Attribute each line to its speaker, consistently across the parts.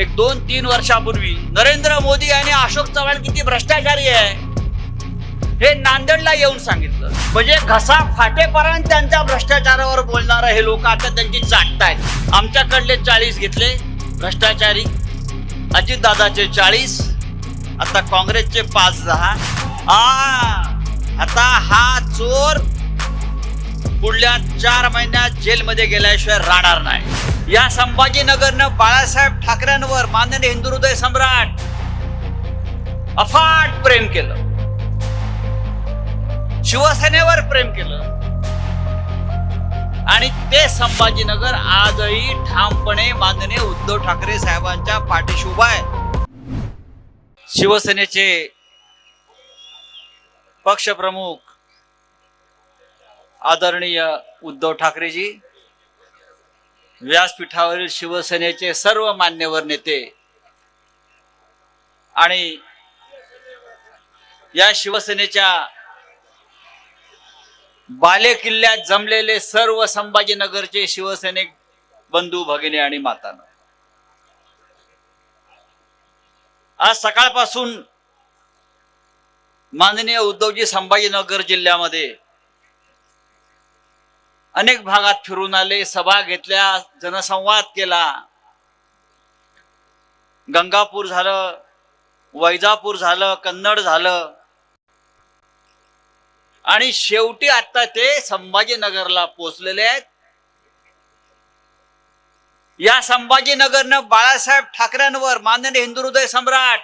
Speaker 1: एक दोन तीन वर्षापूर्वी नरेंद्र मोदी आणि अशोक चव्हाण किती भ्रष्टाचारी आहे? हे नांदेडला येऊन सांगितलं. म्हणजे घसा फाटेपर्यंत त्यांच्या भ्रष्टाचारावर बोलणारे हे लोक आता त्यांची चाटतायत. आमच्याकडले चाळीस घेतले भ्रष्टाचारी अजितदादाचे चाळीस आता काँग्रेसचे पाच दहा. आ आता हा चोर पुढल्या चार महिन्यात जेलमध्ये गेल्याशिवाय राहणार नाही. या संभाजीनगरनं बाळासाहेब ठाकरेंवर माननीय हिंदू हृदय सम्राट अफाट प्रेम केलं. शिवसेनेवर प्रेम केलं. आणि ते संभाजीनगर आजही ठामपणे माननीय उद्धव ठाकरे साहेबांच्या पाठीशी उभा आहे. शिवसेनेचे पक्षप्रमुख आदरणीय उद्धव ठाकरेजी व्यासपीठावरील शिवसेनेचे सर्व मान्यवर नेते आणि या शिवसेनेच्या बाले किल्ल्यात जमलेले सर्व संभाजीनगरचे शिवसैनिक बंधू भगिनी आणि मातान. आज सकाळपासून माननीय उद्धवजी संभाजीनगर जिल्ह्यामध्ये अनेक भागात फिरून आले सभा घेतल्या जनसंवाद केला. गंगापूर झालं वैजापूर झालं कन्नड झालं. आणि शेवटी आता ते संभाजीनगरला पोचलेले आहेत. या संभाजीनगरनं बाळासाहेब ठाकरेंवर माननीय हिंदू हृदय सम्राट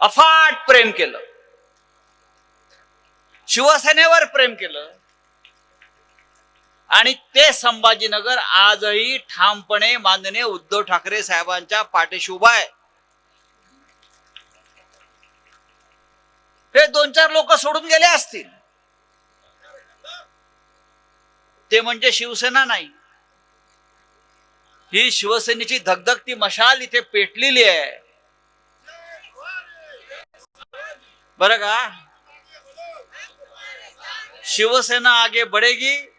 Speaker 1: अफाट प्रेम केलं. शिवसेनेवर प्रेम केलं. आणि ते संभाजीनगर आजही ठामपणे माननीय उद्धव ठाकरे साहेबांच्या पाठीशी उभा आहे. हे दोन चार लोक सोडून गेले असतील. ते म्हणजे शिवसेना नाही. ही शिवसेनेची धगधगती मशाल इथे पेटलेली आहे. बर का? शिवसेना आगे बढ़ेगी.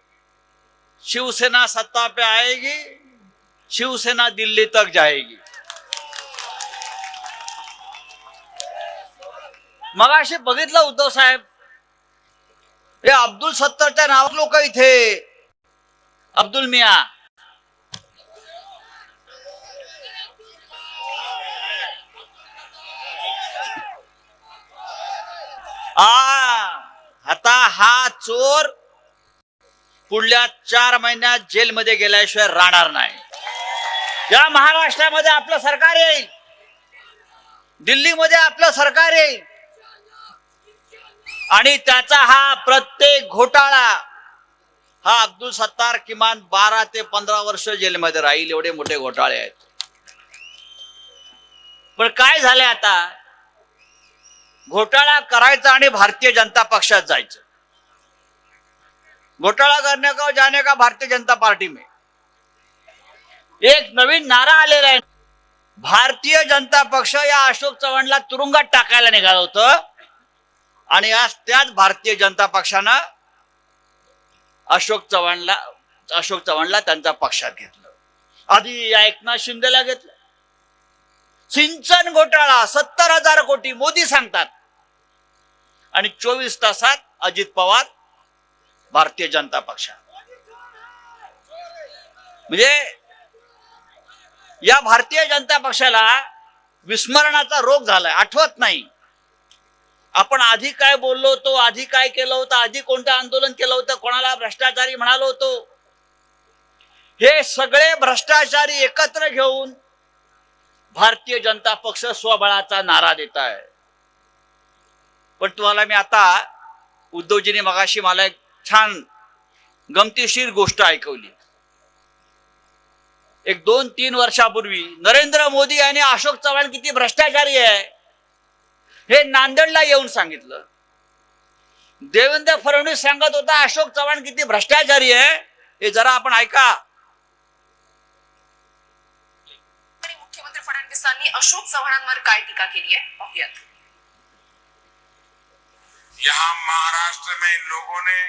Speaker 1: शिवसेना सत्ता पे आएगी शिवसेना दिल्ली तक जाएगी। मग असे बघितलं उद्धव साहेब हे अब्दुल सत्तरच्या नावात लोक इथे. अब्दुल मिया. आ आता हा चोर पुढल्या चार महिन्यात जेलमध्ये गेल्याशिवाय राहणार नाही. या महाराष्ट्रामध्ये आपलं सरकार येईल. दिल्लीमध्ये आपलं सरकार येईल. आणि त्याचा हा प्रत्येक घोटाळा हा अब्दुल सत्तार किमान बारा ते पंधरा वर्ष जेलमध्ये राहील एवढे मोठे घोटाळे आहेत. पण काय झाले आता? घोटाळा करायचा आणि भारतीय जनता पक्षात जायचं. घोटाळा करने का और जाने का भारतीय जनता पार्टी में? एक नवीन नारा आलेला आहे. भारतीय जनता पक्ष या अशोक चव्हाणला तुरुंगात टाकायला निघालं होतं. आणि आज त्याच भारतीय जनता पक्षानं अशोक चव्हाणला अशोक चव्हाणला त्यांच्या पक्षात घेतलं. आधी एकनाथ शिंदेला घेतलं. सिंचन घोटाळा सत्तर हजार कोटी मोदी सांगतात. आणि चोवीस तासात अजित पवार भारतीय जनता पक्षात म्हणजे या भारतीय जनता पक्षाला विस्मरणाचा रोग झालाय आठवत नाही. आपण आधी काय बोललो होतो आधी काय केलं होतं आधी कोणतं आंदोलन केलं होतं कोणाला भ्रष्टाचारी म्हणालो होतो. हे सगळे भ्रष्टाचारी एकत्र घेऊन भारतीय जनता पक्ष स्वबळाचा नारा देत आहे पण तुम्हाला मी आता उद्धवजीने मगाशी मला एक छान गमतीशीर गोष्ट ऐकवली. एक दोन तीन वर्षापूर्वी नरेंद्र मोदी आणि अशोक चव्हाण किती भ्रष्टाचारी आहे हे नांदेडला येऊन सांगितलं. देवेंद्र फडणवीस सांगत होता अशोक चव्हाण किती भ्रष्टाचारी आहे हे जरा आपण ऐका.
Speaker 2: मुख्यमंत्री फडणवीसांनी अशोक चव्हाणांवर काय टीका केली आहे? पाहूयात.
Speaker 3: यहाँ महाराष्ट्र में लोगों ने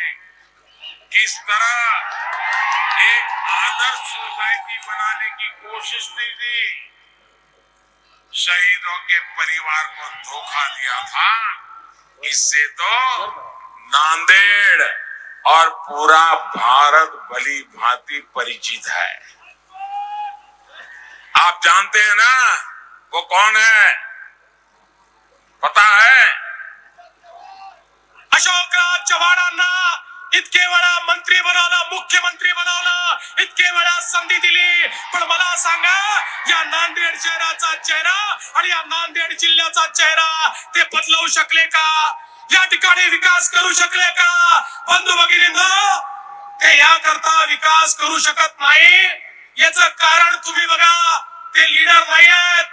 Speaker 3: किस तरह एक आदर्श सोसाइटी बनाने की कोशिश नहीं थी। शहीदों के परिवार को धोखा दिया था। इससे तो नांदेड़ और पूरा भारत भली भांति परिचित है। आप जानते हैं ना, वो कौन है? पता है?
Speaker 4: इतके वेळा मंत्री बनवलं मुख्यमंत्री बनवलं इतके वेळा संधी दिली. पण मला सांगा या नांदेड शहराचा चेहरा आणि या नांदेड जिल्ह्याचा चेहरा ते बदलवू शकले का? या ठिकाणी विकास करू शकले का? बंधू भगिनींनो ते याकरता विकास करू शकत नाही. याच कारण तुम्ही बघा ते लीडर नाही आहेत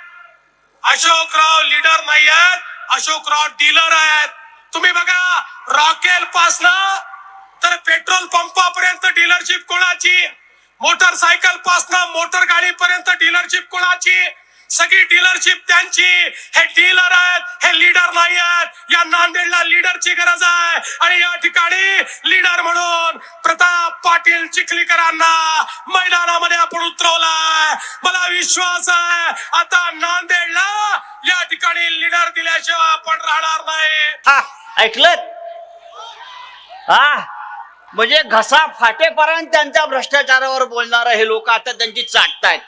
Speaker 4: अशोकराव लीडर नाही आहेत अशोकराव डीलर आहेत. तुम्ही बघा रॉकेल पासनं तर पेट्रोल पंपापर्यंत डीलरशिप कोणाची? मोटरसायकल पासन मोटर गाडी पर्यंत डीलरशिप कोणाची? सगळी डीलरशिप त्यांची. हे डीलर आहेत हे लीडर नाही आहेत. या नांदेडला लीडरची गरज आहे. आणि या ठिकाणी लीडर म्हणून प्रताप पाटील चिखलीकरांना मैदानामध्ये आपण उतरवलाय. मला विश्वास आहे आता नांदेडला या ठिकाणी लीडर दिल्याशिवाय आपण राहणार नाही.
Speaker 1: हा ऐकलं हा. म्हणजे घसा फाटेपर्यंत त्यांच्या भ्रष्टाचारावर बोलणारे हे लोक आता त्यांची चाटतायत.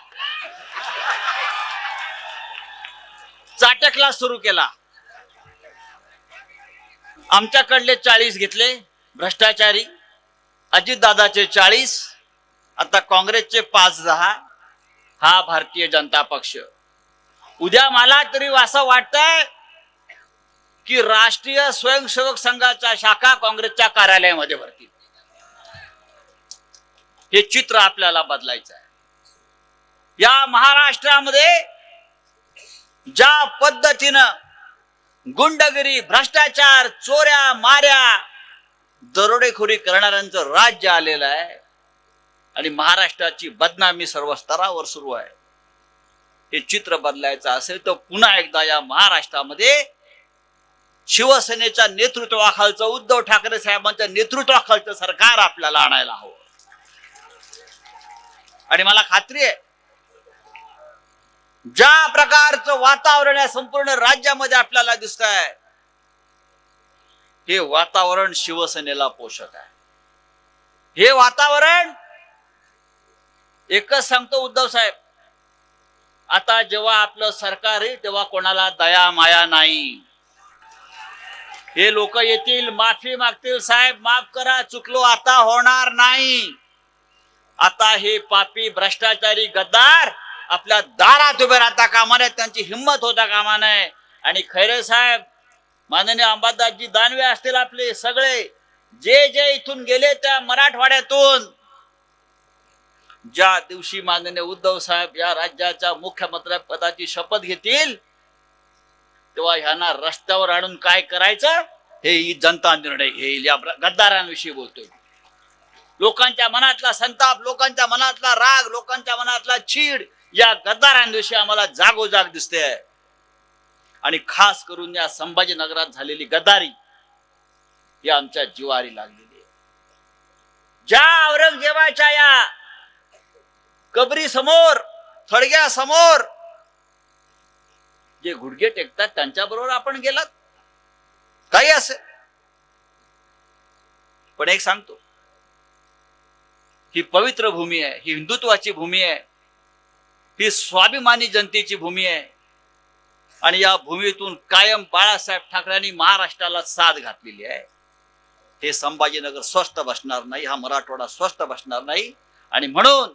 Speaker 1: चाटकला सुरू केला. आमच्याकडले चाळीस घेतले भ्रष्टाचारी. अजितदादाचे चाळीस आता काँग्रेसचे पाच दहा. हा भारतीय जनता पक्ष. उद्या मला तरी असं वाटतंय की राष्ट्रीय स्वयंसेवक संघाच्या शाखा काँग्रेसच्या कार्यालयामध्ये भरतील. हे चित्र आपल्याला बदलायचं आहे. या महाराष्ट्रामध्ये ज्या पद्धतीनं गुंडगिरी भ्रष्टाचार चोऱ्या माऱ्या दरोडेखोरी करणाऱ्यांचं राज्य आलेलं आहे आणि महाराष्ट्राची बदनामी सर्व स्तरावर सुरू आहे. हे चित्र बदलायचं असेल तर पुन्हा एकदा या महाराष्ट्रामध्ये शिवसेनेच्या नेतृत्वाखालचं उद्धव ठाकरे साहेबांच्या नेतृत्वाखालचं सरकार आपल्याला आणायला हवं. आणि मला खात्री आहे ज्या प्रकारचं वातावरण या संपूर्ण राज्यामध्ये आपल्याला दिसत आहे हे वातावरण शिवसेनेला पोषक आहे. हे वातावरण एकच सांगतो उद्धव साहेब आता जेव्हा आपलं सरकार आहे तेव्हा कोणाला दया माया नाही. हे लोक येतील माफी मागतील साहेब माफ करा चुकलो आता होणार नाही. आता हे पापी भ्रष्टाचारी गद्दार आपल्या दारात उभे राहता कामा नये त्यांची हिंमत होता कामा नये. आणि खैरे साहेब माननीय अंबादासजी दानवे असतील आपले सगळे जे जे इथून गेले त्या मराठवाड्यातून ज्या दिवशी माननीय उद्धव साहेब या राज्याच्या मुख्यमंत्री पदाची शपथ घेतील तेव्हा ह्यांना रस्त्यावर आणून काय करायचं हे ही जनता निर्णय घेईल या गद्दारांविषयी बोलतोय. लोकांच्या मनातला संताप लोकांच्या मनातला राग लोकांच्या मनातला चीड या गद्दारांविषयी आम्हाला जागोजाग दिसते आणि खास करून या संभाजीनगरात झालेली गद्दारी ही आमच्या जिवारी लागलेली आहे. ज्या औरंगजेबाच्या या कबरी समोर थडग्या समोर जे गुडघे टेकतात त्यांच्या बरोबर आपण गेलात? काही असेल. पण एक सांगतो ही पवित्र भूमी आहे ही हिंदुत्वाची भूमी आहे ही स्वाभिमानी जनतेची भूमी आहे. आणि या भूमीतून कायम बाळासाहेब ठाकरेंनी महाराष्ट्राला साथ घातलेली आहे. हे संभाजीनगर स्वस्त बसणार नाही हा मराठवाडा स्वस्त बसणार नाही. आणि म्हणून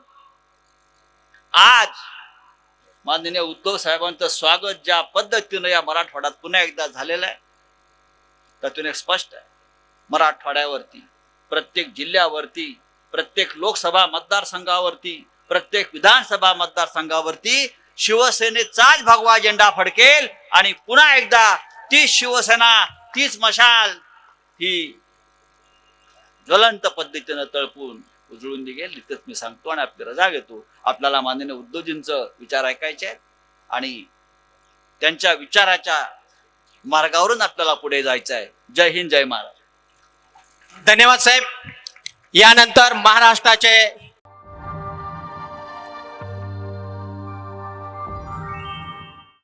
Speaker 1: आज माननीय उद्धव साहेबांचं स्वागत ज्या पद्धतीनं या मराठवाड्यात पुन्हा एकदा झालेलं आहे त्यातून एक स्पष्ट आहे. मराठवाड्यावरती प्रत्येक जिल्ह्यावरती प्रत्येक लोकसभा मतदारसंघावरती प्रत्येक विधानसभा मतदारसंघावरती शिवसेनेचाच भगवा झेंडा फडकेल आणि पुन्हा एकदा तीच शिवसेना तीच मशाल ही ज्वलंत पद्धतीनं तळपून उजळून निघेल. इथंच मी सांगतो आणि आपली रजा घेतो. आपल्याला माननीय उद्धवजींचं विचार ऐकायचे आहेत आणि त्यांच्या विचाराच्या मार्गावरून आपल्याला पुढे जायचं आहे. जय हिंद जय महाराज.
Speaker 5: धन्यवाद साहेब. यानंतर महाराष्ट्राचे